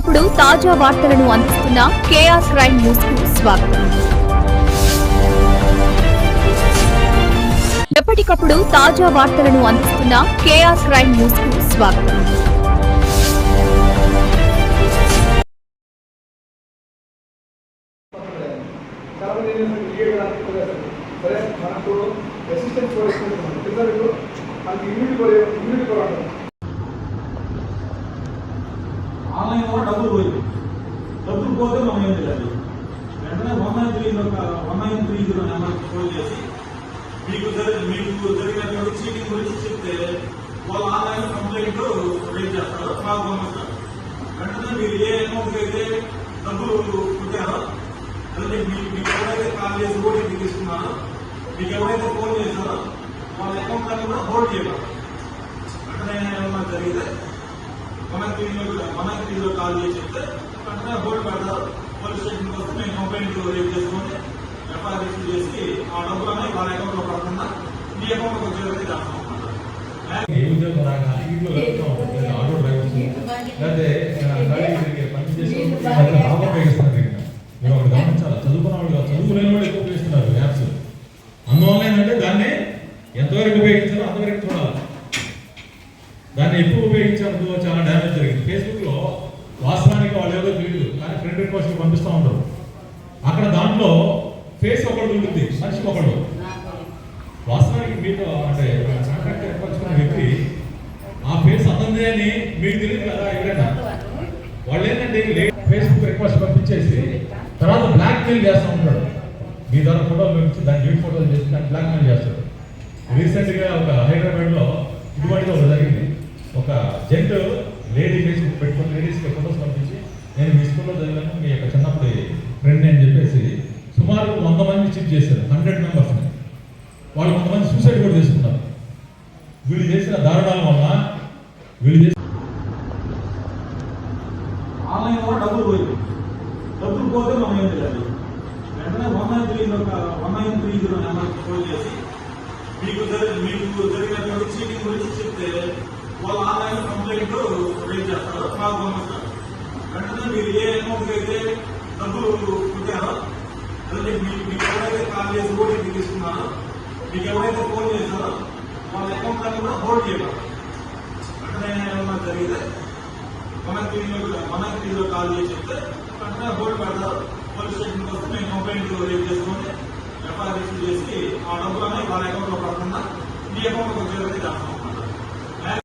ఎప్పటికప్పుడు తాజా వార్తలను అందిస్తున్న కేఆర్ క్రైమ్ న్యూస్కు స్వాగతం. ఎప్పటికప్పుడు తాజా వార్తలను అందిస్తున్న కేఆర్ క్రైమ్ న్యూస్కు స్వాగతం. చాలా సరే మనకు రెసిస్టెన్స్ కూడా మనకి ఇమ్యూనిటీ కూడా ఇమ్యూనిటీ కూడా ఉంటుంది ఆన్లైన్ కూడా డబ్బులు పోయింది. డబ్బులు పోతే మనం ఏం చేయాలి? వెంటనే one nine three one nine three zero నెంబర్కి ఫోన్ చేసి మీకు మీకు జరిగినటువంటి చీటింగ్ గురించి చెప్తే వాళ్ళు ఆన్లైన్ కంప్లైంట్ రేజ్ చేస్తారు మాకు పంపిస్తారు వెంటనే మీరు ఏ అమౌంట్ అయితే డబ్బులు పుట్టారో అంటే మీకు మీకు ఎవరైతే కాల్ చేసి ఓటీపీ తీసుకున్నారో మీకు ఎవరైతే ఫోన్ చేశారో వాళ్ళ అకౌంట్ అన్ని కూడా హోల్డ్ చేయగలరు వెంటనే ఏమన్నా జరిగితే మన మనకి మన కాల్ చేసి చెప్తే వెంటనే హోల్డ్ పెడతారు పోలీస్ స్టేషన్కి వస్తే మేము కంప్లైంట్ రేపు చేసుకొని ఎఫ్ఐఆర్ రిజిస్టర్ చేసి ఆ డబ్బులు అనేది వాళ్ళ అకౌంట్లో పడకుండా మీ అకౌంట్కి వచ్చేది చేస్తాం ఆటో డ్రైవర్స్ లేకపోతే పని చేసే బాగా ఉపయోగిస్తున్నారు మీరు ఒకటి గమనించాలి చదువుకున్న వాళ్ళు చదువుకునే వాళ్ళు ఎక్కువ ఉపయోగిస్తున్నారు యాప్స్ అందువల్ల ఏంటంటే దాన్ని ఎంతవరకు ఉపయోగించాలో అంతవరకు దాన్ని ఎక్కువ ఉపయోగించాలనుకో చాలా డ్యామేజ్ జరిగింది. ఫేస్బుక్లో వాస్తవానికి వాళ్ళు ఏదో తెలియదు కానీ ఫ్రెండ్ రిక్వెస్ట్ పంపిస్తూ ఉంటారు అక్కడ దాంట్లో ఫేస్ ఒకటి ఉంటుంది మనిషి ఒకడు. వాస్తవానికి మీతో అంటే కాంట్రాక్ట్ ఏర్పరచుకున్న వ్యక్తి ఆ ఫేస్ అతందే అని మీకు తెలియదు కదా ఎవరైనా వాళ్ళు ఏంటంటే ఫేస్బుక్ రిక్వెస్ట్ పంపించేసి తర్వాత బ్లాక్ మెయిల్ చేస్తూ ఉంటాడు. మీ ద్వారా ఫోటోలు పంపించి దాన్ని న్యూడ్ ఫోటోలు చేసి దాన్ని బ్లాక్ మెయిల్ చేస్తాడు రీసెంట్గా ఒక హైదరాబాద్లో ఇటువంటిది ఒకటి జరిగింది. ఒక జెంట్ లేడీ ఫేస్బుక్ పెట్టుకుని లేడీస్కి ఫొటోస్ ఫోటోస్ పంపించి నేను మీ స్కూల్లో చదివాను మీ యొక్క చిన్నప్పుడు ఫ్రెండ్ అని చెప్పేసి సుమారు వంద మంది చిట్ చేశారు హండ్రెడ్ మెంబర్స్ని వాళ్ళు కొంతమంది సూసైడ్ కూడా చేసుకున్నారు వీళ్ళు చేసిన దారుణాల వల్ల వీళ్ళు చేసిన ఆన్లైన్ కూడా డబ్బులు పోయింది డబ్బులు పోతే మనం ఏం చేయాలి వెంటనే one nine three one nine three zero నెంబర్కి ఫోన్ చేసి మీకు జరి- మీకు జరిగినటువంటి చీటింగ్ గురించి వాళ్ళు ఆన్లైన్ కంప్లైంట్ రేజ్ చేస్తారు? మాకు పంపిస్తారు వెంటనే మీరు ఏ అమౌంట్ అయితే డబ్బులు పుట్టారో అంటే మీకు ఎవరైతే కాల్ చేసి ఓటీపీ తీసుకున్నారో మీకు ఎవరైతే ఫోన్ చేశారో వాళ్ళ అకౌంట్ అన్ని కూడా హోల్డ్ చేయాలి వెంటనే ఏమన్నా జరిగితే మన టీవీలో మన కాల్ చేసి చెప్తే వెంటనే హోల్డ్ పెడతారు. పోలీస్ స్టేషన్కి వస్తే మేము కంప్లైంట్ రేజ్ చేసుకొని ఎఫ్ఐఆర్ రిజిస్టర్ చేసి ఆ డబ్బులు అనేది వాళ్ళ అకౌంట్లో పడకుండా మీ అకౌంట్కి వచ్చేది చేస్తాం.